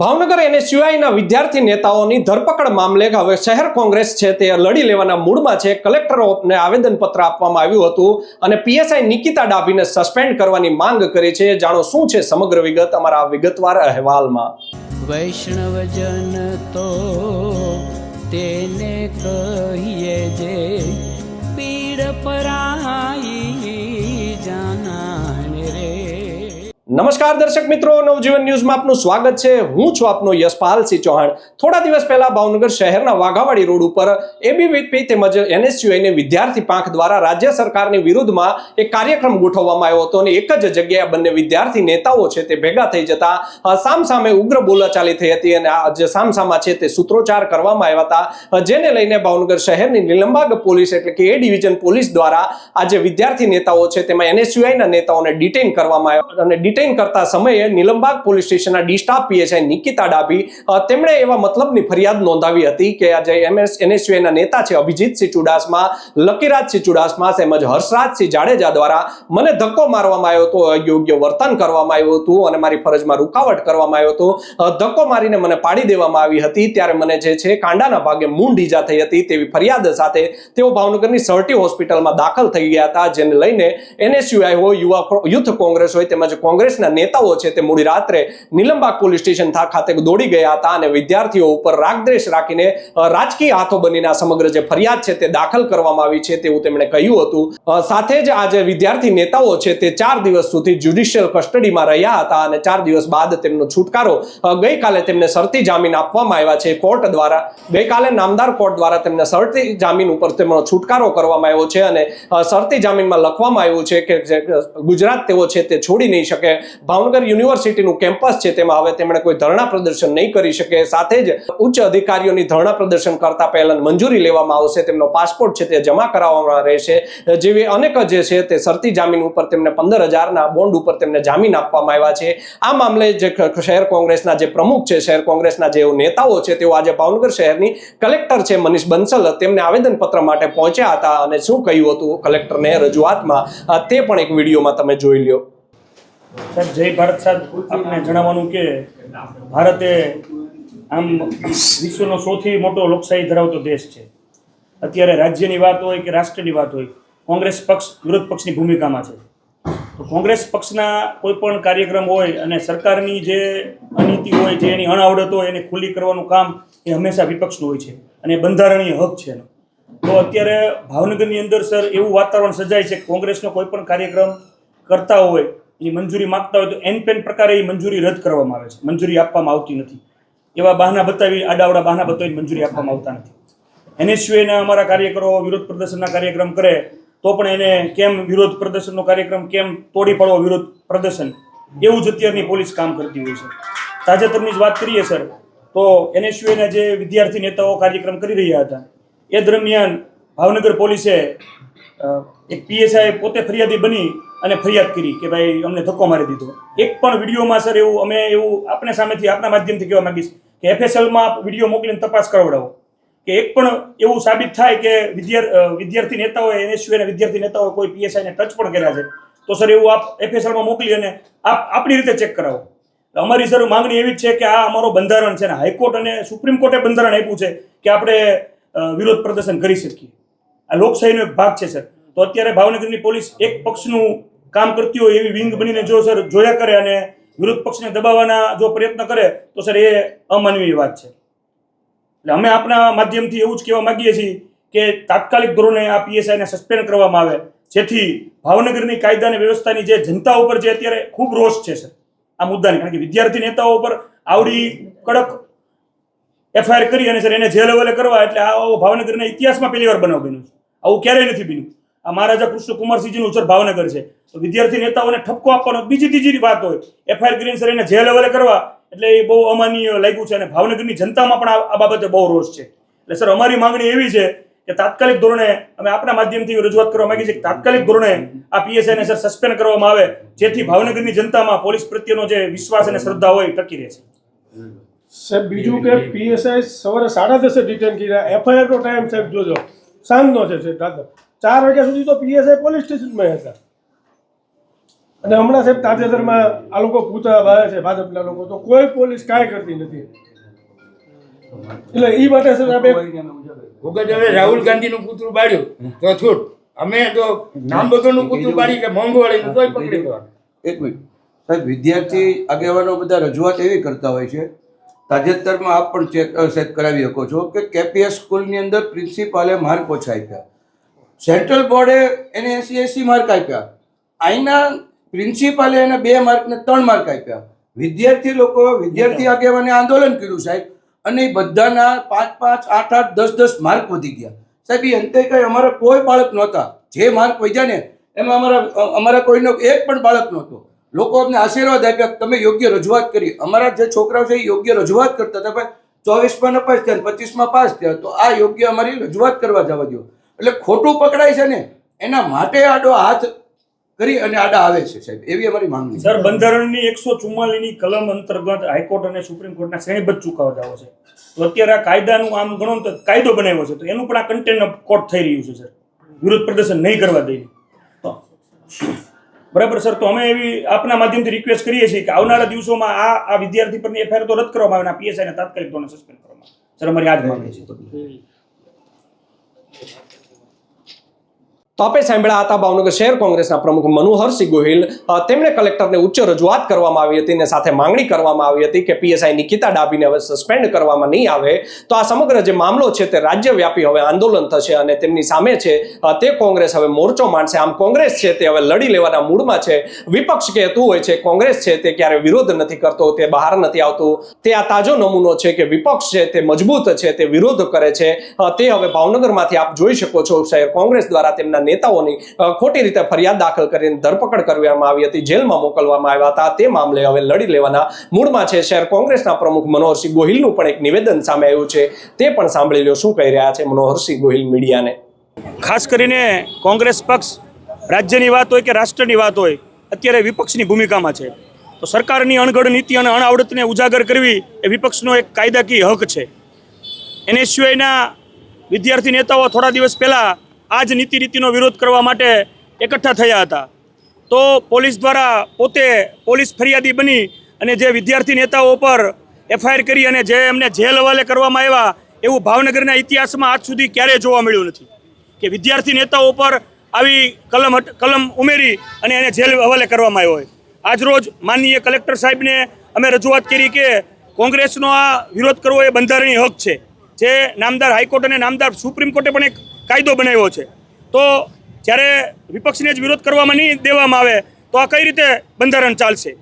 ભાવનગર એનએસયુઆઈના વિદ્યાર્થી નેતાઓની ધરપકડ મામલે હવે શહેર કોંગ્રેસ છે તે લડી લેવાના મૂડમાં છે. કલેક્ટર કલેક્ટરને આવેદનપત્ર આપવામાં આવ્યું હતું અને પીએસઆઈ નિકિતા ડાભીને સસ્પેન્ડ કરવાની માંગ કરી છે. જાણો શું છે સમગ્ર વિગત અમારા વિગતવાર અહેવાલમાં. વૈષ્ણવજન તો તેને કહીએ જે પીડ પરાઈ નમસ્કાર દર્શક મિત્રો, નવજીવન ન્યૂઝમાં આપનું સ્વાગત છે. હું છું આપનો યશપાલસિંહ ચૌહાણ. થોડા દિવસ પહેલા ભાવનગર શહેરના વાઘાવાડી રોડ ઉપર એબીવીપી તેમજ એનએસયુઆઈને વિદ્યાર્થી પાંખ દ્વારા રાજ્ય સરકારની વિરુદ્ધમાં એક કાર્યક્રમ ગોઠવવામાં આવ્યો હતો અને એક જ જગ્યાએ બંને વિદ્યાર્થી નેતાઓ છે તે ભેગા થઈ જતા સામસામે ઉગ્ર બોલાચાલી થઈ હતી અને આ જે સામસામા છે તે સૂત્રોચ્ચાર કરવામાં આવ્યા હતા. જેને લઈને ભાવનગર શહેરની નિલંબાગ પોલીસ એટલે કે એ ડિવિઝન પોલીસ દ્વારા આ જે વિદ્યાર્થી નેતાઓ છે તેમાં એનએસયુઆઈના નેતાઓને ડિટેઇન કરવામાં આવ્યા અને ડિટેઇન કરતા સમયે નિલંબાગ પોલીસ સ્ટેશનના ડી પીએસઆઈ નિકિતા ડાભી તેમણે એવા મતલબની ફરિયાદ નોંધાવી હતી કે આજે એમએસ એનએસયુઆઈના નેતા છે અભિજીતસિંહ ચુડાસમા, લકીરાજસિંહ ચુડાસમા તેમજ હર્ષરાજસિંહ જાડેજા દ્વારા મને ધક્કો મારવામાં આવ્યો હતો, અયોગ્ય વર્તન કરવામાં આવ્યું હતું અને મારી ફરજમાં રૂકાવટ કરવામાં આવ્યો હતો. ધક્કો મારીને મને પાડી દેવામાં આવી હતી. ત્યારે મને જે છે કાંડાના ભાગે મૂંઢ ઈજા થઈ હતી તેવી ફરિયાદ સાથે તેઓ ભાવનગરની સર્ટી હોસ્પિટલમાં દાખલ થઈ ગયા હતા, જેને લઈને એનએસયુઆઈ હોય, યુવા, યુથ કોંગ્રેસ હોય તેમજ કોંગ્રેસના નેતાઓ છે તે મોડી રાત્રે નિલંબાગ પોલીસ સ્ટેશન ખાતે દોડી ગયા હતા અને વિદ્યાર્થીઓ ઉપર રાગદ્વેષ રાખીને રાજકીય હાથો બનીને સમગ્ર જે ફરિયાદ છે તે દાખલ કરવામાં આવી છે તેવું તેમણે કહ્યું હતું. સાથે જ આ જે વિદ્યાર્થી નેતાઓ છે તે ચાર દિવસ સુધી જ્યુડિશિયલ કસ્ટડીમાં રહ્યા હતા અને ચાર દિવસ બાદ તેમનો છુટકારો ગઈકાલે તેમને શરતી જામીન આપવામાં આવ્યા છે. કોર્ટ દ્વારા, ગઈકાલે નામદાર કોર્ટ દ્વારા તેમને શરતી જામીન ઉપર તેમનો છુટકારો કરવામાં આવ્યો છે અને શરતી જામીનમાં લખવામાં આવ્યું છે કે ગુજરાત તેઓ છે તે છોડી નહીં શકે. ભાવનગર યુનિવર્સિટીનું કેમ્પસ છે, તેમાં હવે તેમણે કોઈ ધરણા પ્રદર્શન નહીં કરી શકે. સાથે જ ઉચ્ચ અધિકારીઓની ધરણા પ્રદર્શન કરતા પહેલા મંજૂરી લેવામાં આવશે, તેમનો પાસપોર્ટ છે તે જમા કરાવવામાં રહેશે. જેવી અનેક જે છે તે શરતી જામીન ઉપર તેમને પંદર હજારના બોન્ડ ઉપર તેમને જામીન આપવામાં આવ્યા છે. આ મામલે જે શહેર કોંગ્રેસના જે પ્રમુખ છે, શહેર કોંગ્રેસના જે નેતાઓ છે, તેઓ આજે ભાવનગર શહેરની કલેક્ટર છે, મનીષ બંસલ, તેમને આવેદનપત્ર માટે પહોંચ્યા હતા અને શું કહ્યું હતું કલેક્ટરને રજૂઆતમાં? તે પણ એક વિડીયોમાં તમે જોઈ લ્યો. સાહેબ, જય ભારત સાહેબ. આપને જણાવવાનું કે ભારતે આમ વિશ્વનો સૌથી મોટો લોકશાહી ધરાવતો દેશ છે. અત્યારે રાજ્યની વાત હોય કે રાષ્ટ્રની વાત હોય, કોંગ્રેસ પક્ષ વિરોધ પક્ષની ભૂમિકામાં છે. તો કોંગ્રેસ પક્ષના કોઈ પણ કાર્યક્રમ હોય અને સરકારની જે અનીતિ હોય, જે એની અણાવડત હોય, એને ખુલ્લી કરવાનું કામ એ હંમેશા વિપક્ષનું હોય છે અને બંધારણીય હક છે એનો. તો અત્યારે ભાવનગરની અંદર સર એવું વાતાવરણ સર્જાય છે કોંગ્રેસનો કોઈ પણ કાર્યક્રમ કરતા હોય એની મંજૂરી માગતા હોય તો એન પેન પ્રકારે એ મંજૂરી રદ કરવામાં આવે છે. મંજૂરી આપવામાં આવતી નથી. એવા બહાના બતાવી આડાવડા બહાના બતાવી મંજૂરી આપવામાં આવતા નથી. એનએસયુએના અમારા કાર્યકરો વિરોધ પ્રદર્શનના કાર્યક્રમ કરે તો પણ એને કેમ વિરોધ પ્રદર્શનનો કાર્યક્રમ કેમ તોડી પાડવો વિરોધ પ્રદર્શન? એવું જ અત્યારની પોલીસ કામ કરતી હોય છે. તાજેતરની જ વાત કરીએ, સર, તો એનએસયુએના જે વિદ્યાર્થી નેતાઓ કાર્યક્રમ કરી રહ્યા હતા, એ દરમિયાન ભાવનગર પોલીસે એક પીએસઆઈ પોતે ફરિયાદી બની અને ફરિયાદ કરી કે ભાઈ અમને ધક્કો મારી દીધો. એક પણ વિડીયોમાં સર એવું અમે એવું આપણે સામેથી આપણા માધ્યમથી કહેવા માંગીશ કે એફએસએલમાં વીડિયો મોકલીને તપાસ કરાવડાવો. કે એક પણ એવું સાબિત થાય કે વિદ્યાર વિદ્યાર્થી નેતાઓએ એનએસયુના વિદ્યાર્થી નેતાઓએ કોઈ પીએસઆઈને ટચ પણ કર્યા છે, તો સર એવું આપ એફએસએલમાં મોકલી અને આપ આપણી રીતે ચેક કરાવો. અમારી સર માંગણી એવી જ છે કે આ અમારો બંધારણ છે ને હાઈકોર્ટ અને સુપ્રીમ કોર્ટે બંધારણ આપ્યું છે કે આપણે વિરોધ પ્રદર્શન કરી શકીએ. આ લોકશાહીનો એક ભાગ છે સર. તો અત્યારે ભાવનગરની પોલીસ એક પક્ષનું કામ કરતી હોય એવી વિંગ બનીને જો સર જોયા કરે અને વિરોધ પક્ષને દબાવવાના જો પ્રયત્ન કરે, તો સર એ અમાનવીય વાત છે. એટલે અમે આપણા માધ્યમથી એવું જ કહેવા માંગીએ છીએ કે તાત્કાલિક ધોરણે આ પીએસઆઈને સસ્પેન્ડ કરવામાં આવે. જેથી ભાવનગરની કાયદા અને વ્યવસ્થાની જે જનતા ઉપર જે અત્યારે ખૂબ રોષ છે સર, આ મુદ્દાની, કારણ કે વિદ્યાર્થી નેતાઓ ઉપર આવડી કડક એફઆઈઆર કરી અને સર એને જે લેવલે કરવા, એટલે આ ભાવનગરના ઇતિહાસમાં પહેલી વાર બનાવ બન્યું છે. આવું ક્યારેય નથી બન્યું. આ મહારાજા કૃષ્ણકુમારસિંહજીનું ઉછર ભાવનગર છે. તો વિદ્યાર્થી નેતાઓને ઠપકો આપવાનો બીજી ત્રીજી વાત હોય, એફઆઈઆર કરીને સર એને જે લેવલે કરવા, એટલે એ બહુ અમાનીય લાગ્યું છે અને ભાવનગરની જનતામાં પણ આ બાબતે બહુ રોષ છે. એટલે સર, અમારી માંગણી એવી છે કે તાત્કાલિક ધોરણે અમે આપણા માધ્યમથી રજૂઆત કરવા માંગીએ છીએ તાત્કાલિક ધોરણે આ પીએસઆઈને સર સસ્પેન્ડ કરવામાં આવે, જેથી ભાવનગરની જનતામાં પોલીસ પ્રત્યેનો જે વિશ્વાસ અને શ્રદ્ધા હોય ટકી રહે છે. સાહેબ, બીજું કે પીએસઆઈ સવારે સાડા દસે ડિટેન કર્યા. એફઆઈઆર નો ટાઈમ સાહેબ, જોજો. સાંજનો છે દાદા ચાર વાગ્યા સુધી તો પીએસઆઈ પોલીસ સ્ટેશનમાં હતા અને હમણાં સાહેબ તાજેતરમાં આ લોકો પૂતળા ભાવે છે ભાજપના લોકો તો કોઈ પોલીસ કાંઈ કરતી નથી. એટલે એ માટે સાહેબ રાહુલ ગાંધીનું પુતળું બાળ્યું તો છૂટ. અમે તો નામ વગરનું પુતળું બાળી કે મોંઘવાળીનું તોય પકડી લેવાનું એક મિનિટ. સાહેબ વિદ્યાર્થી આગેવાનો બધા રજૂઆત એવી કરતા હોય છે તાજેતરમાં આપ પણ ચેક ચેક કરાવી શકો છો કે કેપીએસ સ્કૂલની અંદર પ્રિન્સિપાલે માર્ક ઓછા આપ્યા. સેન્ટ્રલ બોર્ડે એને એસી એસી માર્ક આપ્યા. અહીંના પ્રિન્સિપાલે એને બે માર્કને ત્રણ માર્ક આપ્યા. વિદ્યાર્થી લોકો વિદ્યાર્થી આગેવાને આંદોલન કર્યું સાહેબ અને એ બધાના પાંચ પાંચ આઠ આઠ દસ દસ માર્ક વધી ગયા. સાહેબ એ અંતે કંઈ અમારા કોઈ બાળક નહોતા. જે માર્ક વધ્યા ને એમાં અમારા અમારા કોઈનો એક પણ બાળક નહોતો. લોકો અમને આશીર્વાદ આપ્યા કે તમે યોગ્ય રજૂઆત કરી. અમારા જે છોકરાઓ છે એ યોગ્ય રજૂઆત કરતા હતા. ભાઈ ચોવીસમાં નપાસ થયા પચીસમાં પાસ થયા. તો આ યોગ્ય અમારી રજૂઆત કરવા જવા દો એટલે ખોટું પકડાય છે ને, એના માટે આડો હાથ કરી અને આડા આવે છે સાહેબ. એવી અમારી માંગણી સર, બંધારણની એકસો ચુમ્માલીસની કલમ અંતર્ગત હાઈકોર્ટ અને સુપ્રીમ કોર્ટના શ્રેણીબદ્ધ ચુકાદાઓ છે. તો અત્યારે આ કાયદાનું આમ ગણો તો કાયદો બનાવ્યો છે. તો એનું પણ આ કન્ટેન્ટ કોર્ટ થઈ રહ્યું છે, સર. વિરોધ પ્રદર્શન નહીં કરવા દઈને. બરાબર, સર, તો અમે એવી આપના માધ્યમથી રિક્વેસ્ટ કરીએ છીએ કે આવનારા દિવસોમાં આ આ વિદ્યાર્થી પરની એફઆઈઆર તો રદ કરવામાં આવે અને પીએસઆઈને તાત્કાલિક ધોરણે સસ્પેન્ડ કરવામાં સર, અમારી આ જ માંગણી છે. તો આપણે સાંભળ્યા હતા ભાવનગર શહેર કોંગ્રેસના પ્રમુખ મનોહરસિંહ ગોહિલ. તેમણે કલેક્ટરને ઉચ્ચ રજૂઆત કરવામાં આવી હતી અને સાથે માંગણી કરવામાં આવી હતી કે પીએસઆઈ નિકિતા ડાબીને હવે સસ્પેન્ડ કરવામાં નહીં આવે. તો આ સમગ્ર જે મામલો છે તે રાજ્યવ્યાપી હવે આંદોલન થશે અને તેમની સામે છે તે કોંગ્રેસ હવે મોરચો માંડશે. આમ કોંગ્રેસ છે તે હવે લડી લેવાના મૂડમાં છે. વિપક્ષ કહેતું હોય છે, કોંગ્રેસ છે તે ક્યારે વિરોધ નથી કરતો, તે બહાર નથી આવતું. તે આ તાજો નમૂનો છે કે વિપક્ષ છે તે મજબૂત છે, તે વિરોધ કરે છે. તે હવે ભાવનગરમાંથી આપ જોઈ શકો છો શહેર કોંગ્રેસ દ્વારા તેમના નેતાઓની ખોટી રીતે ફરિયાદ દાખલ કરીને ધરપકડ કરવામાં આવી હતી, જેલમાં મોકલવામાં આવ્યા હતા. તે મામલે હવે લડી લેવાના મૂળમાં છે. શહેર કોંગ્રેસના પ્રમુખ મનોહરસિંહ ગોહિલનું પણ એક નિવેદન સામે આવ્યું છે. તે પણ સાંભળી લો શું કહી રહ્યા છે મનોહરસિંહ ગોહિલ મીડિયાને. ખાસ કરીને કોંગ્રેસ પક્ષ રાજ્યની વાત હોય કે રાષ્ટ્રની વાત હોય, અત્યારે વિપક્ષની ભૂમિકામાં છે. તો સરકારની અણઘડ નીતિ અને અણઆવડતને ઉજાગર કરવી એ વિપક્ષનો એક કાયદાકીય હક છે. એનએસયુઆઈના વિદ્યાર્થી નેતાઓ થોડા દિવસ પહેલાં આ જ નીતિ રીતિનો વિરોધ કરવા માટે એકઠા થયા હતા. તો પોલીસ દ્વારા પોતે પોલીસ ફરિયાદી બની અને જે વિદ્યાર્થી નેતાઓ પર એફઆઈઆર કરી અને જે એમને જેલ હવાલે કરવામાં આવ્યા, એવું ભાવનગરના ઇતિહાસમાં આજ સુધી ક્યારેય જોવા મળ્યું નથી. કે વિદ્યાર્થી નેતાઓ પર આવી કલમ કલમ ઉમેરી અને એને જેલ હવાલે કરવામાં આવ્યો હોય. આજરોજ માનનીય કલેક્ટર સાહેબને અમે રજૂઆત કરી કે કોંગ્રેસનો આ વિરોધ કરવો એ બંધારણીય હક છે. જે નામદાર હાઈકોર્ટ અને નામદાર સુપ્રીમ કોર્ટે પણ એક કાયદો બનાવ્યો છે. તો જ્યારે વિપક્ષને જ વિરોધ કરવામાં નહીં દેવામાં આવે, તો આ કઈ રીતે બંધારણ ચાલશે?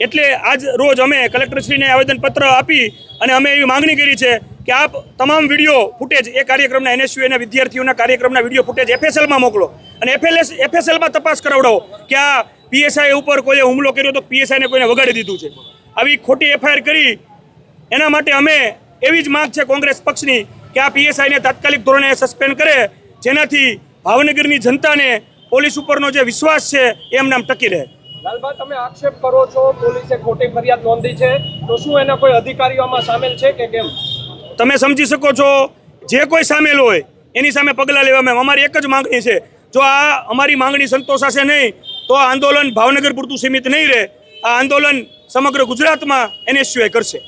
એટલે આજ રોજ અમે કલેક્ટરશ્રીને આવેદનપત્ર આપી અને અમે એવી માંગણી કરી છે કે આપ તમામ વીડિયો ફૂટેજ એ કાર્યક્રમના એનએસયુ અને વિદ્યાર્થીઓના કાર્યક્રમના વીડિયો ફૂટેજ એફએસએલમાં મોકલો અને એફએલએસ એફએસએલમાં તપાસ કરાવડાવો કે આ પીએસઆઈ ઉપર કોઈએ હુમલો કર્યો તો પીએસઆઈને કોઈને વગાડી દીધું છે. આવી ખોટી એફઆઈઆર કરી એના માટે અમે એવી જ માગ છે કોંગ્રેસ પક્ષની કે આ પીએસઆઈને તાત્કાલિક ધોરણે સસ્પેન્ડ કરે જેનાથી ભાવનગરની જનતાને પોલીસ ઉપરનો જે વિશ્વાસ છે એ એમનામ ટકી રહે. લાલબા તમે આક્ષેપ કરો છો પોલીસે ખોટી ફરિયાદ નોંધી છે તો શું એના કોઈ અધિકારીઓમાં સામેલ છે કે કેમ? તમે સમજી શકો છો જે કોઈ સામેલ હોય એની સામે પગલાં લેવામાં. અમારી એક જ માંગણી છે. જો આ અમારી માંગણી સંતોષાશે નહીં તો આ આંદોલન ભાવનગર પૂરતું સીમિત નહીં રહે. આ આંદોલન સમગ્ર ગુજરાતમાં એનએસયુઆઈ કરશે.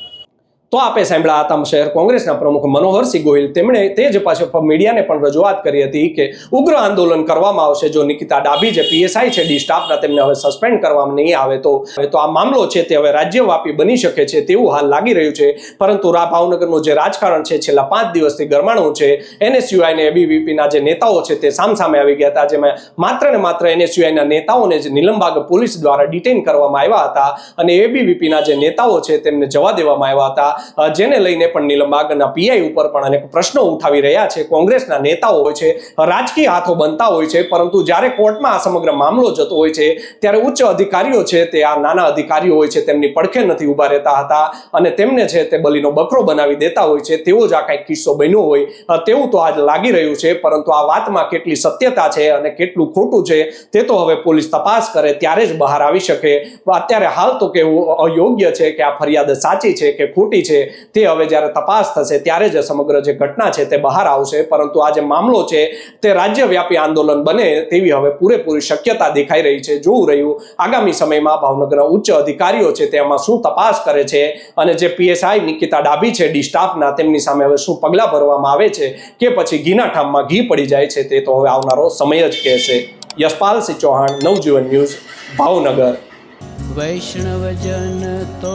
તો આપે સાંભળ્યા આતામ શહેર કોંગ્રેસના પ્રમુખ મનોહરસિંહ ગોહિલ, તેમણે તે જ પાછળ મીડિયાને પણ રજૂઆત કરી હતી કે ઉગ્ર આંદોલન કરવામાં આવશે જો નિકિતા ડાબી જે પીએસઆઈ છે, ડી સ્ટાફના, તેમને હવે સસ્પેન્ડ કરવામાં નહીં આવે તો. તો આ મામલો છે તે હવે રાજ્યવ્યાપી બની શકે છે તેવું હાલ લાગી રહ્યું છે. પરંતુ રા ભાવનગરનું જે રાજકારણ છે, છેલ્લા પાંચ દિવસથી ગરમાણું છે. એનએસયુઆઈ ને એબીવીપીના જે નેતાઓ છે તે સામસામે આવી ગયા હતા, જેમાં માત્ર ને માત્ર એનએસયુઆઈના નેતાઓને જ નિલંબાગ પોલીસ દ્વારા ડિટેન કરવામાં આવ્યા હતા અને એબીવીપીના જે નેતાઓ છે તેમને જવા દેવામાં આવ્યા હતા. જેને લઈને પણ નીલમ બાગના પીઆઈ ઉપર પણ અનેક પ્રશ્નો ઉઠાવી રહ્યા છે. કોંગ્રેસના નેતાઓ હોય છે, રાજકીય હાથો બનતા હોય છે, પરંતુ જ્યારે કોર્ટમાં આ સમગ્ર મામલો જતો હોય છે, ત્યારે ઉચ્ચ અધિકારીઓ છે તે આ નાના અધિકારીઓ હોય છે તેમની પડખે નથી ઊભા રહેતા હતા અને તેમને છે તે બલીનો બકરો બનાવી દેતા હોય છે. તેવો જ આ કંઈક કિસ્સો બન્યો હોય. તેવું તો આજ લાગી રહ્યું છે, પરંતુ આ વાતમાં કેટલી સત્યતા છે અને કેટલું ખોટું છે તે તો હવે પોલીસ તપાસ કરે, ત્યારે જ બહાર આવી શકે. અત્યારે હાલ તો કેવું અયોગ્ય છે કે આ ફરિયાદ સાચી છે કે ખોટી છે છે, તે હવે જ્યારે તપાસ થશે ત્યારે જ સમગ્ર જે ઘટના છે તે બહાર આવશે. પરંતુ આ જે મામલો છે, તે રાજ્યવ્યાપી આંદોલન બને તેવી હવે પૂરેપૂરી શક્યતા દેખાઈ રહી છે, જોવું રહ્યું. આગામી સમયમાં ભાવનગરના ઉચ્ચ અધિકારીઓ છે તેમાં શું તપાસ કરે છે અને જે પીએસઆઈ નિકિતા ડાબી છે, ડી સ્ટાફના, તેમની સામે હવે શું પગલાં ભરવામાં આવે છે કે પછી ઘીના ઠામમાં ઘી પડી જાય છે તે તો હવે આવનારો સમય જ કહેશે. યશપાલ સિંહ ચૌહાણ, નવજીવન ન્યૂઝ, ભાવનગર. વૈષ્ણવજન તો